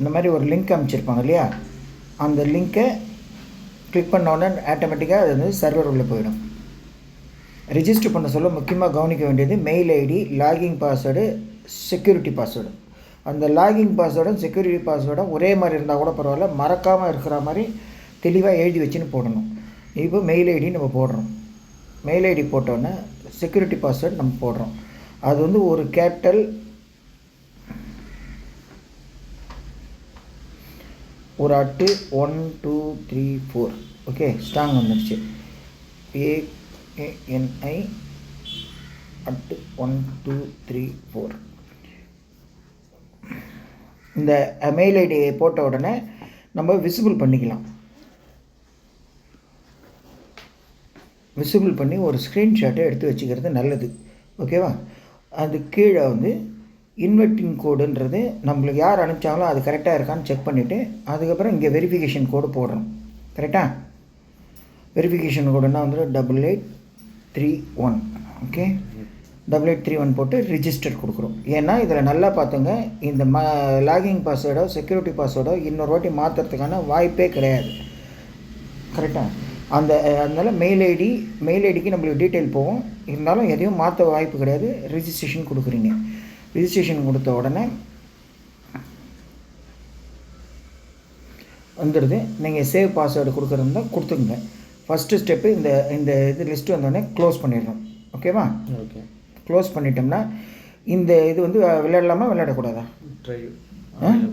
இந்த மாதிரி ஒரு லிங்க் அமைச்சிருப்பாங்க இல்லையா? அந்த லிங்க்கை கிளிக் பண்ண உடனே ஆட்டோமேட்டிக்காக அது வந்து சர்வர் உள்ளே போயிடும். ரிஜிஸ்டர் பண்ண சொல்ல முக்கியமாக கவனிக்க வேண்டியது mail ID login password security password அந்த லாகிங் பாஸ்வேர்டும் செக்யூரிட்டி பாஸ்வேர்டும் ஒரே மாதிரி இருந்தால் கூட பரவாயில்ல மறக்காமல் இருக்கிற மாதிரி தெளிவாக எழுதி வச்சுன்னு போடணும். இப்போ மெயில் ஐடி நம்ம போடுறோம். மெயில் ஐடி போட்டோன்னே செக்யூரிட்டி பாஸ்வேர்டு நம்ம போடுறோம். அது வந்து ஒரு கேபிட்டல் ஒரு at one two three four okay strong வந்துடுச்சு A N I at one two three four இந்த மெயில் ஐடியை போட்ட உடனே நம்ம விசிபிள் பண்ணிக்கலாம். விசிபிள் பண்ணி ஒரு ஸ்க்ரீன்ஷாட்டை எடுத்து வச்சுக்கிறது நல்லது. ஓகேவா அது கீழே வந்து இன்வெர்ட்டிங் கோடுன்றது நம்மளுக்கு யார் அனுப்பிச்சாங்களோ அது கரெக்டாக இருக்கான்னு செக் பண்ணிவிட்டு அதுக்கப்புறம் இங்கே வெரிஃபிகேஷன் கோடு போடுறோம். கரெக்டாக வெரிஃபிகேஷன் கோடுன்னா வந்து double eight three one okay double eight three one போட்டு ரிஜிஸ்டர் கொடுக்குறோம். ஏன்னா இதில் நல்லா பார்த்துங்க இந்த ம லாகிங் பாஸ்வேர்டோ செக்யூரிட்டி பாஸ்வேர்டோ இன்னொரு வாட்டி மாற்றுறதுக்கான வாய்ப்பே கிடையாது. கரெக்டாக அந்த அதனால் மெயில் ஐடி மெயில் ஐடிக்கு நம்மளுக்கு டீட்டெயில் போகும். இருந்தாலும் எதையும் மாற்ற வாய்ப்பு கிடையாது. ரிஜிஸ்ட்ரேஷன் கொடுக்குறீங்க. ரிஜிஸ்ட்ரேஷன் கொடுத்த உடனே வந்துடுது. நீங்கள் சேவ் பாஸ்வேர்டு கொடுக்குறதா கொடுத்துங்க ஃபஸ்ட்டு ஸ்டெப்பு இந்த இந்த இது லிஸ்ட்டு வந்தோடனே க்ளோஸ் பண்ணிடுறோம் ஓகேவா ஓகே க்ளோஸ் பண்ணிட்டோம்னா இந்த இது வந்து விளையாடலாமா விளையாடக்கூடாதா? ட்ரை?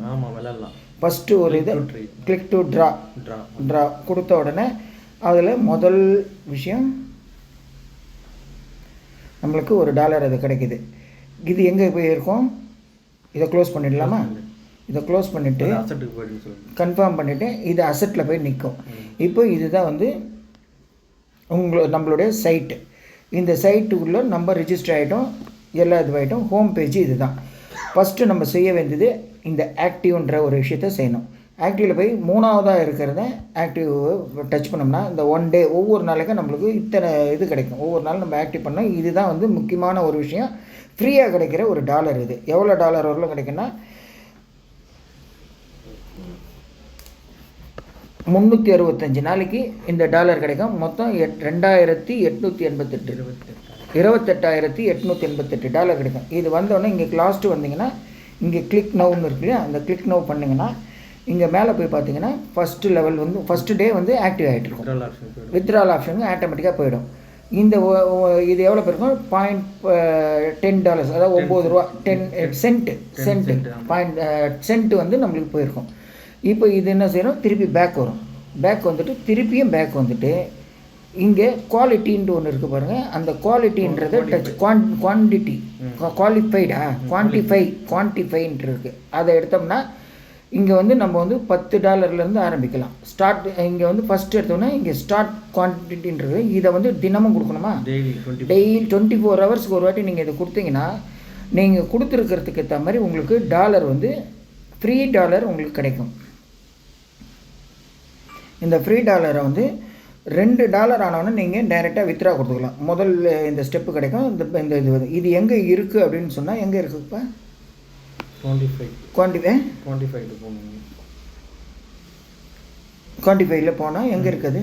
ஆமாம் விளாட்லாம் ஃபஸ்ட்டு ஒரு இது. Click to draw draw draw கொடுத்த உடனே அதில் முதல் விஷயம் நம்மளுக்கு ஒரு டாலர் அது கிடைக்குது. இது எங்கே போய் இருக்கும் இதை க்ளோஸ் பண்ணிடலாமா? இதை க்ளோஸ் பண்ணிவிட்டு கன்ஃபார்ம் பண்ணிவிட்டு இது அசட்டில் போய் நிற்கும் இப்போ இதுதான் வந்து உங்களோ நம்மளுடைய சைட்டு இந்த சைட்டுக்குள்ளே நம்ம ரிஜிஸ்டர் ஆகிட்டோம் எல்லா இதுவாகிட்டோம் ஹோம் பேஜ் இதுதான் ஃபஸ்ட்டு நம்ம செய்ய வேண்டியது இந்த ஆக்டிவ்ன்ற ஒரு விஷயத்த செய்யணும். ஆக்டிவில் போய் மூணாவதாக இருக்கிறத ஆக்டிவ் டச் பண்ணோம்னா இந்த ஒன் டே ஒவ்வொரு நாளைக்கும் நம்மளுக்கு இத்தனை இது கிடைக்கும். ஒவ்வொரு நாள் நம்ம ஆக்டிவ் பண்ணோம். இதுதான் வந்து முக்கியமான ஒரு விஷயம். ஃப்ரீயாக கிடைக்கிற ஒரு டாலர் இது. எவ்வளோ டாலர் வரலும் கிடைக்குன்னா முந்நூற்றி அறுபத்தஞ்சு நாளைக்கு இந்த டாலர் கிடைக்கும். மொத்தம் எட் ரெண்டாயிரத்தி எட்நூற்றி எண்பத்தெட்டு இருபத்தெட்டாயிரத்தி எட்நூற்றி எண்பத்தெட்டு டாலர் கிடைக்கும். இது வந்தோடனே இங்கே லாஸ்ட்டு வந்தீங்கன்னா இங்கே கிளிக் நவுன்னு இருக்கு இல்லையா? அந்த கிளிக் நவ் பண்ணிங்கன்னா இங்கே மேலே போய் பார்த்தீங்கன்னா ஃபஸ்ட்டு லெவல் வந்து ஃபஸ்ட்டு டே வந்து ஆக்டிவ் ஆகிட்டு இருக்கும். விட்ரால் ஆப்ஷன் ஆட்டோமேட்டிக்காக போயிடும். இந்த இது எவ்வளோ பேருக்கும் பாயிண்ட் டென் டாலர்ஸ் அதாவது ஒம்பது ரூபா ten cent cent. Point cent வந்து நம்மளுக்கு போயிருக்கும். இப்போ இது என்ன செய்யணும்? திருப்பி பேக் வரும். பேக் வந்துட்டு திருப்பியும் பேக் வந்துட்டு இங்கே குவாலிட்டின்ட்டு ஒன்று இருக்குது பாருங்கள் அந்த குவாலிட்டின்றதை டச் குவான் குவான்டிட்டி குவாலிஃபைடா குவான்டிஃபை குவான்டிஃபைன்ட்டு இருக்குது அதை எடுத்தோம்னா இங்கே வந்து நம்ம வந்து பத்து டாலர்லேருந்து ஆரம்பிக்கலாம். ஸ்டார்ட் இங்கே வந்து ஃபஸ்ட் எடுத்தோன்னா இங்கே ஸ்டார்ட் குவான்டிட்டின்றது இதை வந்து தினமும் கொடுக்கணுமா? டெய்லி டுவெண்ட்டி ஃபோர் ஹவர்ஸ்க்கு ஒரு வாட்டி நீங்கள் இதை கொடுத்தீங்கன்னா நீங்கள் கொடுத்துருக்கிறதுக்கு ஏற்ற மாதிரி உங்களுக்கு டாலர் வந்து ஃப்ரீ டாலர் உங்களுக்கு கிடைக்கும். இந்த ஃப்ரீ டாலரை வந்து ரெண்டு டாலர் ஆனவொன்னே நீங்கள் டைரெக்டாக வித்ரா கொடுத்துக்கலாம். முதல்ல இந்த ஸ்டெப்பு கிடைக்கும் இந்த இந்த இது வந்து. இது எங்கே இருக்குது அப்படின்னு சொன்னால் எங்கே இருக்குப்பா twenty five quantify twenty five போகணும் குவான்டிஃபைல போனால் எங்கே இருக்குது?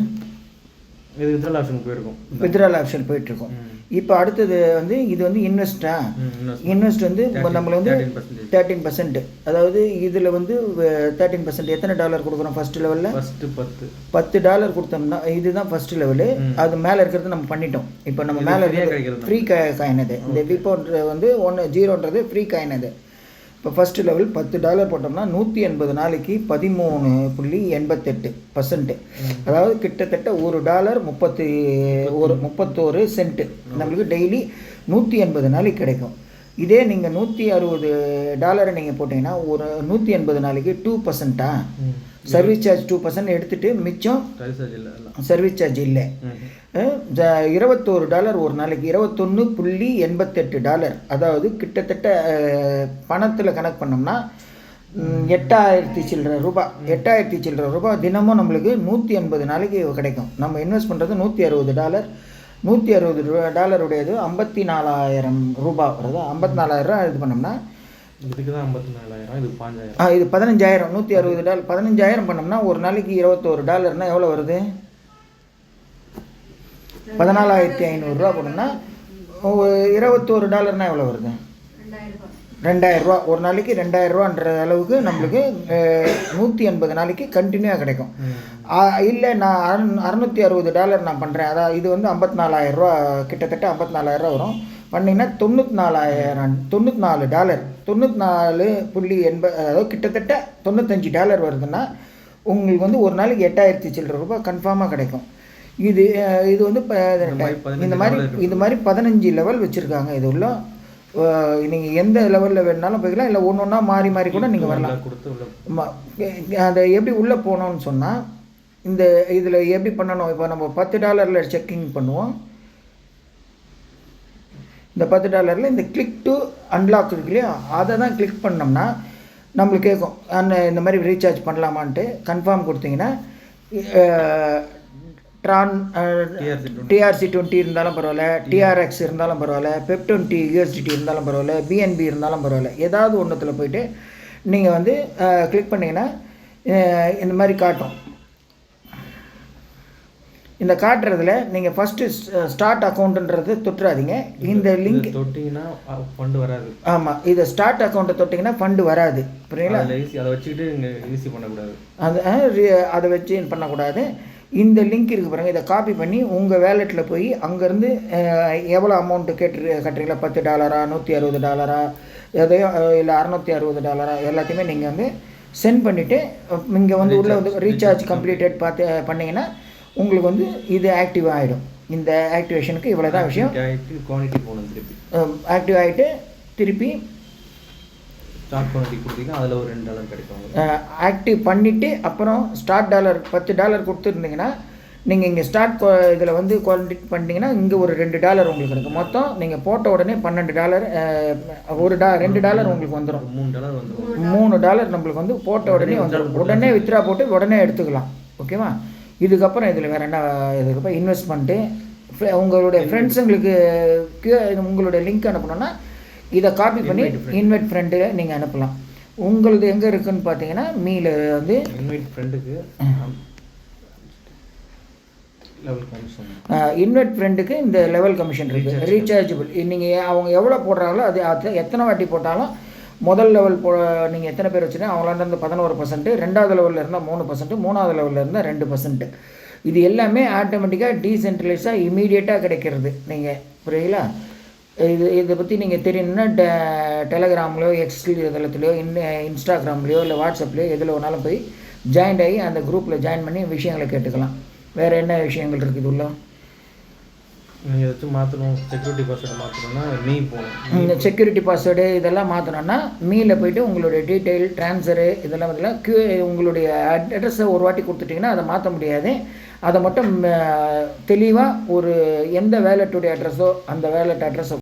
இது வித்ரால் ஆப்ஷனுக்கு போயிருக்கும். வித்ரால் ஆப்ஷன் போயிட்டுருக்கோம். இப்போ அடுத்தது வந்து இது வந்து இன்வெஸ்டா. இன்வெஸ்ட் வந்து 13 நம்மளை வந்து 13%. தேர்ட்டீன் பர்சன்ட் அதாவது இதில் வந்து தேர்ட்டீன் பர்சன்ட் எத்தனை டாலர் கொடுக்குறோம் ஃபர்ஸ்ட் லெவலில் ஃபஸ்ட்டு பத்து. பத்து டாலர் கொடுத்தோம்னா இதுதான் ஃபர்ஸ்ட் லெவலு. அது மேலே இருக்கிறது நம்ம பண்ணிட்டோம். இப்போ நம்ம மேலே. ஃப்ரீ காயின் அது இந்த விப்போன்றது வந்து ஒன்று ஜீரோன்றது ஃப்ரீ காயின் அது இப்போ ஃபஸ்ட்டு லெவல் பத்து டாலர் போட்டோம்னா நூற்றி எண்பது நாளைக்கு பதிமூணு புள்ளி எண்பத்தெட்டு பர்சன்ட்டு அதாவது கிட்டத்தட்ட ஒரு டாலர் முப்பத்தி ஒரு முப்பத்தோரு சென்ட்டு நம்மளுக்கு டெய்லி நூற்றி எண்பது நாளைக்கு கிடைக்கும். இதே நீங்கள் நூற்றி அறுபது டாலரை நீங்கள் போட்டிங்கன்னா ஒரு நூற்றி எண்பது நாளைக்கு டூ பர்சன்ட்டா சர்வீஸ் சார்ஜ் டூ பர்சன்ட் எடுத்துகிட்டு மிச்சம் சர்வீஸ் சார்ஜ் இல்லை இருபத்தோரு டாலர் ஒரு நாளைக்கு. இருபத்தொன்று புள்ளி எண்பத்தெட்டு டாலர். அதாவது கிட்டத்தட்ட பணத்தில் கணக்கு பண்ணோம்னா எட்டாயிரத்தி சில்லற ரூபாய் எட்டாயிரத்தி சில்லற ரூபாய் தினமும் நம்மளுக்கு நூற்றி எண்பது நாளைக்கு கிடைக்கும். நம்ம இன்வெஸ்ட் பண்ணுறது நூற்றி அறுபது டாலர். நூற்றி அறுபது ரூபா டாலருடையது ஐம்பத்தி நாலாயிரம் ரூபாய் வருது. ஐம்பத்தி நாலாயிரம் ரூபா இது பண்ணோம்னா? இதுக்கு தான் ஐம்பத்தி நாலாயிரம் இது பாஞ்சாயிரம் ஆ இது பதினஞ்சாயிரம் நூற்றி அறுபது டாலர். பதினஞ்சாயிரம் பண்ணோம்னா ஒரு நாளைக்கு இருபத்தோரு டாலர்னால் எவ்வளோ வருது? பதினாலாயிரத்தி ஐநூறுரூவா போனோம்னா இருபத்தோரு டாலர்னால் எவ்வளோ வருது? ரெண்டாயிரரூவா ஒரு நாளைக்கு ரெண்டாயிரரூவான்ற அளவுக்கு நம்மளுக்கு நூற்றி எண்பது நாளைக்கு கண்டினியூவாக கிடைக்கும். இல்லை நான் அறநூ அறநூற்றி அறுபது டாலர் நான் பண்ணுறேன் அதான் இது வந்து ஐம்பத்தி நாலாயிரரூவா கிட்டத்தட்ட ஐம்பத்தி நாலாயிரரூவா வரும். பண்ணிங்கன்னா தொண்ணூற்றி நாலாயிரம் தொண்ணூற்றி நாலு டாலர் தொண்ணூற்றி நாலு புள்ளி எண்பது அதாவது கிட்டத்தட்ட தொண்ணூத்தஞ்சு டாலர் வருதுன்னா உங்களுக்கு வந்து ஒரு நாளைக்கு எட்டாயிரத்தி சில்லற ரூபாய் கன்ஃபார்மாக கிடைக்கும். இது இது வந்து மாதிரி இந்த மாதிரி. இது மாதிரி பதினஞ்சு லெவல் வச்சுருக்காங்க. இது உள்ள நீங்கள் எந்த லெவலில் வேணுனாலும் போய்க்கலாம். இல்லை ஒன்று ஒன்றா மாறி மாறி கூட நீங்கள் வரலாம். அதை எப்படி உள்ளே போனோம்னு சொன்னால் இந்த இதில் எப்படி பண்ணணும்? இப்போ நம்ம பத்து டாலரில் செக்கிங் பண்ணுவோம். இந்த பத்து டாலரில் இந்த கிளிக் டு அன்லாக் இருக்கு இல்லையா? அதை தான் கிளிக் பண்ணோம்னா நம்மளுக்கு கேட்கும் அந்த இந்த மாதிரி ரீசார்ஜ் பண்ணலாமான்ட்டு கன்ஃபார்ம் கொடுத்தீங்கன்னா ட்ரான் TRC 20. T R C twenty இருந்தாலும் பரவாயில்ல. டிஆர்எக்ஸ் இருந்தாலும் பரவாயில்ல. பெப் டுவெண்ட்டி யூஎஸ்டிடி இருந்தாலும் பரவாயில்ல. பிஎன்பி இருந்தாலும் பரவாயில்ல. ஏதாவது ஒன்றுத்தில் போயிட்டு நீங்கள் வந்து கிளிக் பண்ணிங்கன்னா அஹ், இந்த மாதிரி காட்டும். இந்த காட்டுறதுல நீங்கள் ஃபஸ்ட்டு ஸ்டார்ட் அக்கௌண்ட்டுன்றது தொட்டுறாதீங்க. இந்த லிங்க் தொட்டிங்கன்னா ஃபண்டு வராது. ஆமாம் இதை ஸ்டார்ட் அக்கௌண்ட்டை தொட்டிங்கன்னா ஃபண்டு வராது. புரியுங்களா? அதை வச்சுக்கிட்டு இங்கே ஈஸி பண்ணக்கூடாது. அது அதை வச்சு பண்ணக்கூடாது. இந்த லிங்க் இருக்கு பாருங்க. இதை காப்பி பண்ணி உங்கள் வேலெட்டில் போய் அங்கேருந்து எவ்வளோ அமௌண்ட்டு கேட்டு கட்டுறீங்களா? பத்து டாலரா நூற்றி அறுபது டாலரா எதையோ இல்லை அறநூற்றி அறுபது டாலரா எல்லாத்தையுமே நீங்கள் வந்து சென்ட் பண்ணிவிட்டு இங்கே வந்து உள்ளே வந்து ரீசார்ஜ் கம்ப்ளீட்டட் பார்த்து பண்ணிங்கன்னா உங்களுக்கு வந்து இது ஆக்டிவ் ஆகிடும் இந்த ஆக்டிவேஷனுக்கு இவ்வளோ தான் விஷயம். ஆக்டிவ் ஆகிட்டு திருப்பி ஸ்டார்ட் குவான்டிட்டி கொடுத்தீங்கன்னா அதில் ஒரு ரெண்டு டாலர் கிடைக்கும். ஆக்டிவ் பண்ணிவிட்டு அப்புறம் ஸ்டார்ட் டாலர் பத்து டாலர் கொடுத்துருந்தீங்கன்னா நீங்கள் இங்கே ஸ்டார்ட் இதில் வந்து குவாலிட்டி பண்ணிட்டீங்கன்னா இங்கே ஒரு ரெண்டு டாலர் உங்களுக்கு கிடைக்கும். மொத்தம் நீங்கள் போட்ட உடனே பன்னெண்டு டாலர் ஒரு டா ரெண்டு டாலர் உங்களுக்கு வந்துடும் மூணு டாலர் வந்துடும் மூணு டாலர் நம்மளுக்கு வந்து போட்ட உடனே வந்துடும் உடனே வித்ரா போட்டு உடனே எடுத்துக்கலாம். ஓகேவா இதுக்கப்புறம் இதில் வேறு என்ன இதுக்கப்புறம் இன்வெஸ்ட்மெண்ட்டு உங்களுடைய ஃப்ரெண்ட்ஸுங்களுக்கு உங்களுடைய லிங்க் அனுப்பணும்னா இதை காப்பி பண்ணி இன்வெட் ஃப்ரெண்டு நீங்கள் அனுப்பலாம். உங்களது எங்கே இருக்குன்னு பார்த்தீங்கன்னா மீல வந்து இன்வைட் ஃப்ரெண்டுக்கு இன்வெட் ஃப்ரெண்டுக்கு இந்த லெவல் கமிஷன் இருக்குது ரீசார்ஜபிள் நீங்கள் அவங்க எவ்வளோ போடுறாங்களோ அது அது எத்தனை வாட்டி போட்டாலும் முதல் லெவல் போ நீங்கள் எத்தனை பேர் வச்சுருக்கீங்க அவங்களாண்ட இருந்து பதினோரு பர்சன்ட் ரெண்டாவது லெவலில் இருந்தால் மூணு பர்சன்ட் மூணாவது லெவலில் இருந்தால் ரெண்டு பர்சன்ட் இது எல்லாமே ஆட்டோமேட்டிக்காக டீசென்ட்ரலைஸாக இமீடியட்டாக கிடைக்கிறது. நீங்கள் புரியுங்களா இது இதை பற்றி நீங்கள் தெரியணும்னா டெ டெலகிராம்லையோ எக்ஸ் தளத்துலையோ இன் இன்ஸ்டாகிராம்லையோ இல்லை வாட்ஸ்அப்லையோ எதில் வேணாலும் போய் ஜாயின் ஆகி அந்த குரூப்பில் ஜாயின் பண்ணி விஷயங்களை கேட்டுக்கலாம். வேறு என்ன விஷயங்கள் இருக்குது உள்ள நீங்கள் ஏதாச்சும் மாற்றணும் செக்யூரிட்டி பாஸ்வேர்டு மாற்றணும்னா நீ போகணும். இந்த செக்யூரிட்டி பாஸ்வேர்டு இதெல்லாம் மாற்றணும்னா மீல போயிட்டு உங்களுடைய டீட்டெயில் ட்ரான்ஸ்ஃபரு இதெல்லாம் பார்த்தீங்கன்னா கியூ உங்களுடைய அட்ரஸை ஒரு வாட்டி கொடுத்துட்டிங்கன்னா அதை மாற்ற முடியாது. அதை மட்டும் தெளிவாக ஒரு எந்த வேலெட்டுடைய அட்ரஸோ அந்த வேலெட் அட்ரஸை